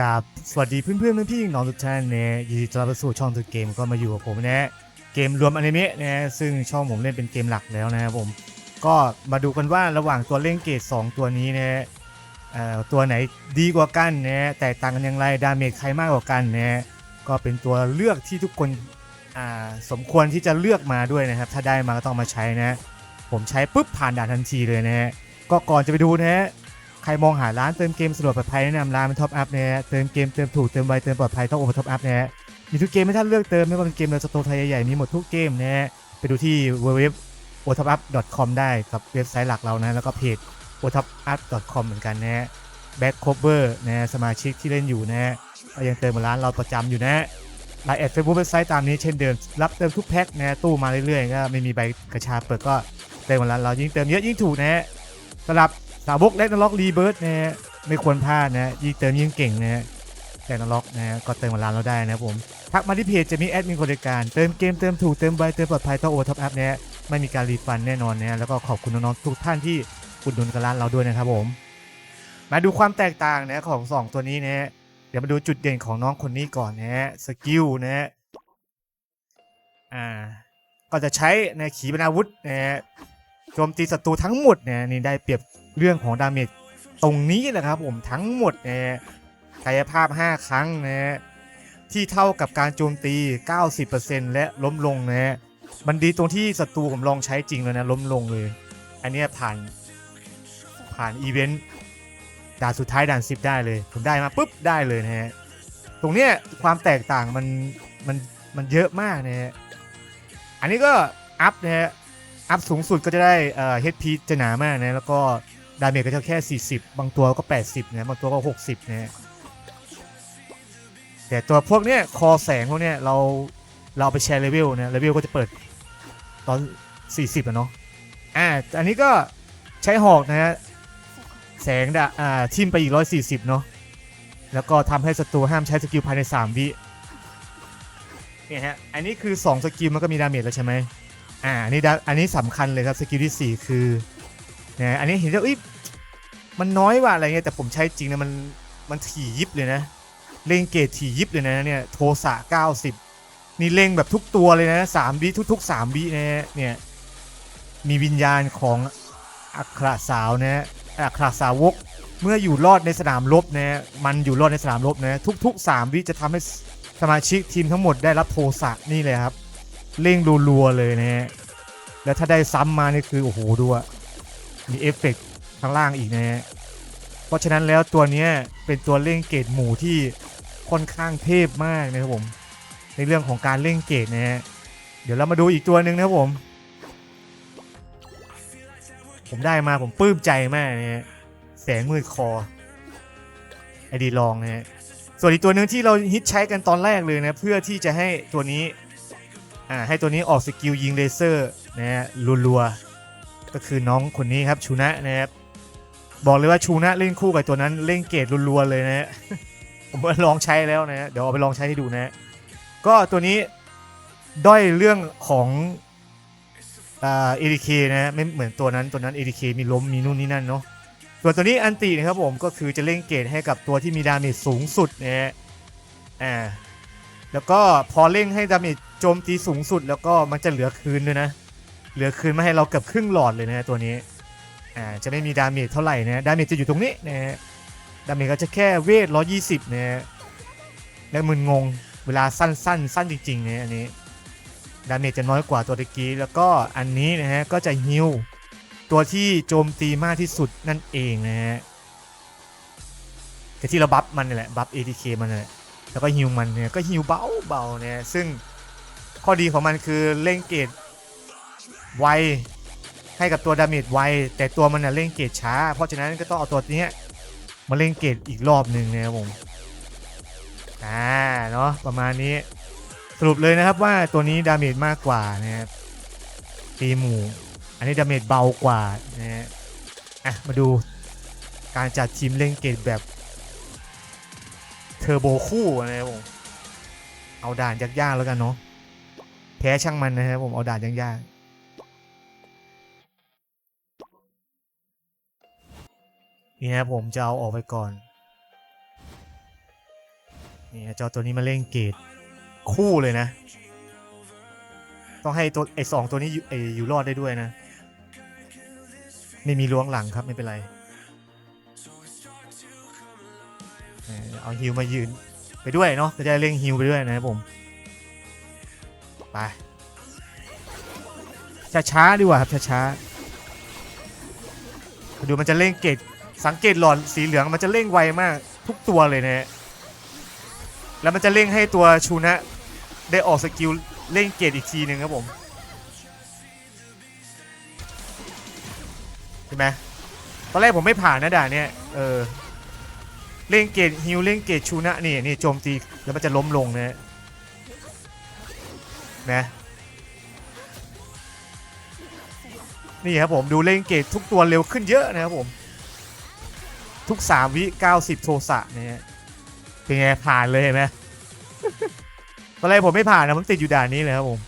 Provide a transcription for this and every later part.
กับสวัสดีเพื่อนเพื่อนๆพี่น้องทุกท่านเนี่ยยินดีต้อนรับสู่ช่องตัวเกมก็มาอยู่กับผมนะเกมรวมอนิเมะนะซึ่งช่องผมเล่นเป็นเกมหลักแล้วนะครับผมก็มาดูกันว่าระหว่างตัวเล่นเกรด2ตัวนี้นะเอ่อตัวไหนดีกว่ากันนะแตกต่างกันอย่างไรดาเมจใครมากกว่ากันนะก็เป็นตัวเลือกที่ทุกคนสมควรที่จะเลือกมาด้วยนะครับ ถ้าได้มาก็ต้องมาใช้นะ ผมใช้ปุ๊บผ่านด่านทันทีเลยนะฮะก็ก่อนจะไปดูนะฮะ ใครมองหาร้านเติมเกมสะดวกปลอดภัยแนะนำร้านเป็นท็อปอัพนะฮะเติมเกมเติมถูกเติมไวเติมปลอดภัยต้องโอเวอร์ท็อปอัพนะฮะมีทุกเกมให้ท่านเลือกเติมไม่ว่าเป็นเกมในสโตร์ไทยใหญ่ๆมีหมดทุกเกมนะฮะไปดูที่ www o t o p u p com ได้กับเว็บไซต์หลักเรานะแล้วก็เพจ o t o p u p com เหมือนกันนะฮะ back cover นะฮะสมาชิกที่เล่นอยู่นะฮะยังเติมมาร้านเราประจำอยู่นะฮะไลน์แอดเฟซบุ๊กเว็บไซต์ตามนี้เช่นเดิมรับเติมทุกแพ็คนะฮะตู้มาเรื่อยๆก็ไม่มีใบกระชาเปิดก็เติมมาร้านเรายิ่งเติมเยอะยิ่งถูกนะฮะสำหรับ สาวกเล็กนล็อกรีเบิร์ดนะฮะไม่ควรพลาดนะยิ่งเติมยิ่งเก่งนะฮะแต่นล็อกนะฮะก็เติมมาร้านเราได้นะครับผมทักมาที่เพจจะมีแอดมินบริการเติมเกมเติมถูกเติมไวเติมปลอดภัยต้อโอท็อปอัพนะฮะไม่มีการรีฟันแน่นอนนะฮะแล้วก็ขอบคุณน้องๆทุกท่านที่อุดหนุนกับร้านเราด้วยนะครับผม มาดูความแตกต่างนะของสองตัวนี้นะฮะเดี๋ยวมาดูจุดเด่นของน้องคนนี้ก่อนนะฮะสกิลนะฮะอ่าก็จะใช้ในขีปนาวุธนะฮะโจมตีศัตรูทั้งหมดเนี่ยนี่ได้เปรียบ เรื่องของดาเมจตรงนี้แหละครับผมทั้งหมดนะกายภาพ 5 ครั้งนะที่เท่ากับการโจมตี 90%และล้มลงนะมันดีตรงที่ศัตรูผมลองใช้จริงแล้วนะล้มลงเลย อันเนี้ยผ่านผ่านอีเวนต์ด่านสุดท้ายด่าน10 ได้เลย ผมได้มาปุ๊บได้เลยนะฮะตรงเนี้ยความแตกต่างมันมันมันเยอะมากนะฮะอันนี้ก็อัพนะฮะอัพสูงสุดก็จะได้เอ่อ HP จะหนามากนะแล้วก็ ดาเมจก็จะแค่ 40 บางตัวก็ 80นะบางตัวก็ 60นะแต่ตัวพวกเนี้ยคอแสงพวกเนี้ยเราเราไปแชร์เลเวลนะเลเวลก็จะเปิดตอน 40อะเนาะอ่าอันนี้ก็ใช้หอกนะฮะแสงดะอ่าทิมไปอีก 140 เนาะแล้วก็ทำให้ศัตรูห้ามใช้สกิลภายใน 3 วิเนี่ยฮะอันนี้คือ 2 สกิลมันก็มีดาเมจแล้วใช่ไหมอ่าอันนี้อันนี้สำคัญเลยครับสกิลที่ 4 คือ นะอันนี้เห็นแล้วอุ๊ยมันน้อยว่ะอะไรเงี้ยแต่ผมใช้จริงนะมันมันถี่ยิบเลยนะ เล่งเกรดถี่ยิบเลยนะเนี่ยโทสะ90 นี่เล่งแบบทุกตัวเลยนะสามวิทุกๆ3วินะฮะเนี่ยมีวิญญาณของอัครสาวนะอัครสาวกเมื่ออยู่รอดในสนามรบนะ มันอยู่รอดในสนามรบนะ ทุก ๆ 3 วิจะทำให้สมาชิกทีมทั้งหมดได้รับโทสะนี่เลยครับเล่งรัวๆเลยนะฮะ แล้วถ้าได้ซ้ำมานี่คือ โอ้โหดูอะ มีเอฟเฟกต์ข้างล่างอีกนะฮะเพราะฉะนั้นแล้วตัวนี้เป็นตัวเล่งเกรดหมูที่ค่อนข้างเทพมากนะครับผม ในเรื่องของการเล่งเกรดนะฮะเดี๋ยวเรามาดูอีกตัวหนึ่งนะครับผม ผมได้มาผมปลื้มใจมากนะฮะแสงมืดคอไอดีลองนะฮะส่วนอีกตัวหนึ่งที่เราฮิตใช้กันตอนแรกเลยนะเพื่อที่จะให้ตัวนี้อ่าให้ตัวนี้ออกสกิลยิงเลเซอร์นะฮะรัวๆ ก็คือน้องคนนี้ครับชูนะนะครับบอกเลยว่าชูนะเล่นคู่กับตัวนั้นเล่นเกรดรัวๆเลยนะฮะผมลองใช้แล้วนะฮะเดี๋ยวเอาไปลองใช้ให้ดูนะฮะก็ตัวนี้ด้อยเรื่องของอ่าเอ k นะฮะไม่เหมือนตัวนั้นตัวนั้น ADK มีล้มมีนู่นนี่นั่นเนาะส่วนตัวนี้อันตินะครับผมก็คือจะเล่นเกรดให้กับตัวที่มีดาเมจสูงสุดนะฮะอ่าแล้วก็พอเล่งให้ดาเมจโจมตีสูงสุด แล้วก็มันจะเหลือคืนด้วยนะ เหลือคืนมาให้เราเกือบครึ่งหลอดเลยนะตัวนี้อ่าจะไม่มีดาเมจเท่าไหร่นะดาเมจจะอยู่ตรงนี้นะฮะดาเมจก็จะแค่เวท120นะฮะแล้วมึนงงเวลาสั้นสั้นสั้นจริงๆนะอันนี้ดาเมจจะน้อยกว่าตัวตะกี้แล้วก็อันนี้นะฮะก็จะฮิวตัวที่โจมตีมากที่สุดนั่นเองนะฮะแต่ที่เราบัฟมันนี่แหละบัฟ ATK มันนี่แหละแล้วก็ฮิวมันเนี่ยก็ฮิวเบาเบาๆเนี่ยซึ่งข้อดีของมันคือเล่งเกรด ไวให้กับตัวดาเมจไวแต่ตัวมันน่ะเล่นเกรดช้า เพราะฉะนั้นก็ต้องเอาตัวนี้มาเล่นเกรดอีกรอบหนึ่งนะครับผมอ่าเนาะประมาณนี้สรุปเลยนะครับว่าตัวนี้ดาเมจมากกว่านะครับตีหมู่ อันนี้ดาเมจเบากว่านะฮะอะมาดูการจัดทีมเล่นเกรดแบบเทอร์โบคู่นะครับผมเอาด่านยากๆแล้วกันเนาะแพ้ช่างมันนะครับผมเอาด่านยากๆ นี่นะผมจะเอาออกไปก่อนนี่เจ้าตัวนี้มาเล่นเกตคู่เลยนะ ต้องให้ตัวไอ้สองตัวนี้อยู่ไอ้อยู่รอดได้ด้วยนะ ไม่มีล้วงหลังครับไม่เป็นไร เอาฮิวมายืนไปด้วยเนาะจะได้เร่งฮิวไปด้วยนะครับผมไปช้าๆดีกว่าครับช้าๆดูมันจะเร่งเกต สังเกตหลอดสีเหลืองมันจะเร่งไวมากทุกตัวเลยนะฮะแล้วมันจะเร่งให้ตัวชูนะ ได้ออกสกิลเร่งเกตอีกทีหนึ่งครับผมใช่ไหมตอนแรกผมไม่ผ่านนะด่านเนี่ยเออเล่งเกตฮิวเล่งเกตชูนะนี่นี่โจมตีแล้วมันจะล้มลงนะนะนี่ครับผมดูเล่งเกตทุกตัวเร็วขึ้นเยอะนะครับผม ทุก 3 วิ 90 โทสะเนี่ยเป็นไงผ่านเลยเห็นไหมตอนแรกผมไม่ผ่านนะผมติดอยู่ด่านนี้เลยครับผม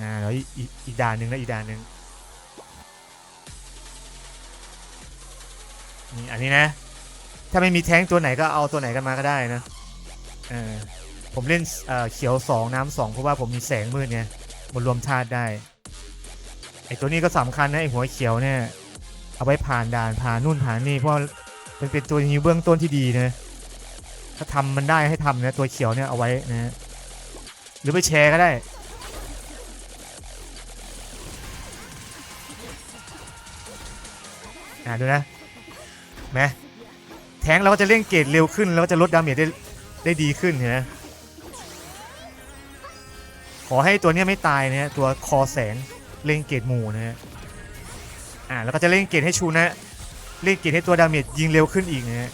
อ่าแล้วอีกอีกด่านหนึ่งนะอีกด่านหนึ่งนี่อันนี้นะ ถ้าไม่มีแท้งตัวไหนก็เอาตัวไหนกันมาก็ได้นะเออผมเล่นเอ่อเขียว2น้ำสองเพราะว่าผมมีแสงมืดไงมันรวมธาตุได้ไอตัวนี้ก็สำคัญนะไอหัวเขียวเนี่ย เอาไว้ผ่านด่านผ่านนู่นผ่านนี่เพราะมันเป็นตัวยิวเบื้องต้นที่ดีนะถ้าทำมันได้ให้ทำนะตัวเขียวเนี่ยเอาไว้นะหรือไปแชร์ก็ได้ อ่าดูนะแหมแทงเราก็จะเล่นเกรดเร็วขึ้น แล้วก็จะลดดาเมจได้ได้ดีขึ้นเห็นไหมขอให้ตัวเนี้ยไม่ตายนะฮะตัวคอแสงเล่นเกรดหมู่นะฮะ อ่าแล้วก็จะเล่นเกรดให้ชูนะ เล่นเกรดให้ตัวดาเมจยิงเร็วขึ้นอีกนะฮะ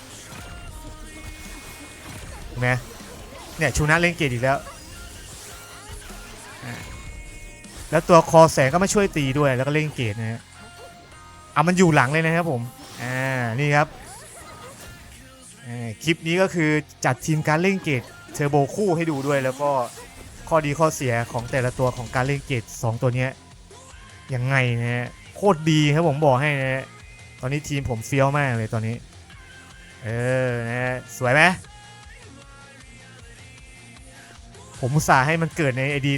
เห็นไหมเนี่ยชูนะเล่นเกรดอีกแล้วอ่าแล้วตัวคอแสงก็มาช่วยตีด้วยแล้วก็เล่นเกรดนะฮะเอามันอยู่หลังเลยนะครับผม อ่า นี่ครับ คลิปนี้ก็คือจัดทีมการเล่นเกตเทอร์โบคู่ให้ดูด้วย แล้วก็ข้อดีข้อเสียของแต่ละตัวของการเล่นเกต2ตัวนี้ยังไงนะฮะ ตรดีครับผมบอกให้นะตอนนี้ทีมผมเฟี้ยวมากเลยตอนนี้ เออนะฮะสวยไหมผมอุตส่าห์ให้มันเกิดในไอดี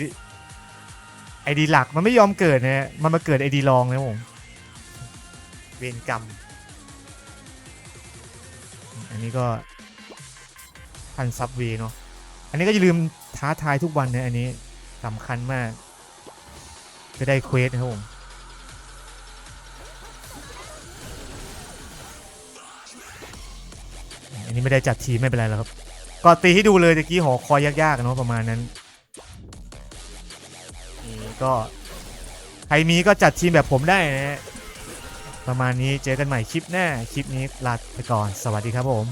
ไอดีหลักมันไม่ยอมเกิดนะฮะมันมาเกิดไอดีรองนะผมเวรกรรม อันนี้ก็พันซับเวย์เนาะอันนี้ก็อย่าลืมท้าทายทุกวันนะอันนี้สำคัญมาก จะได้เควสนะครับผม นนี้ไม่ได้จัดทีมไม่เป็นไรแล้วครับก็ตีให้ดูเลยตะกี้หอคอยยากๆเนาะประมาณนั้นนี่ก็ใครมีก็จัดทีมแบบผมได้นะฮะประมาณนี้เจอกันใหม่คลิปหน้า คลิปนี้ลาไปก่อน สวัสดีครับผม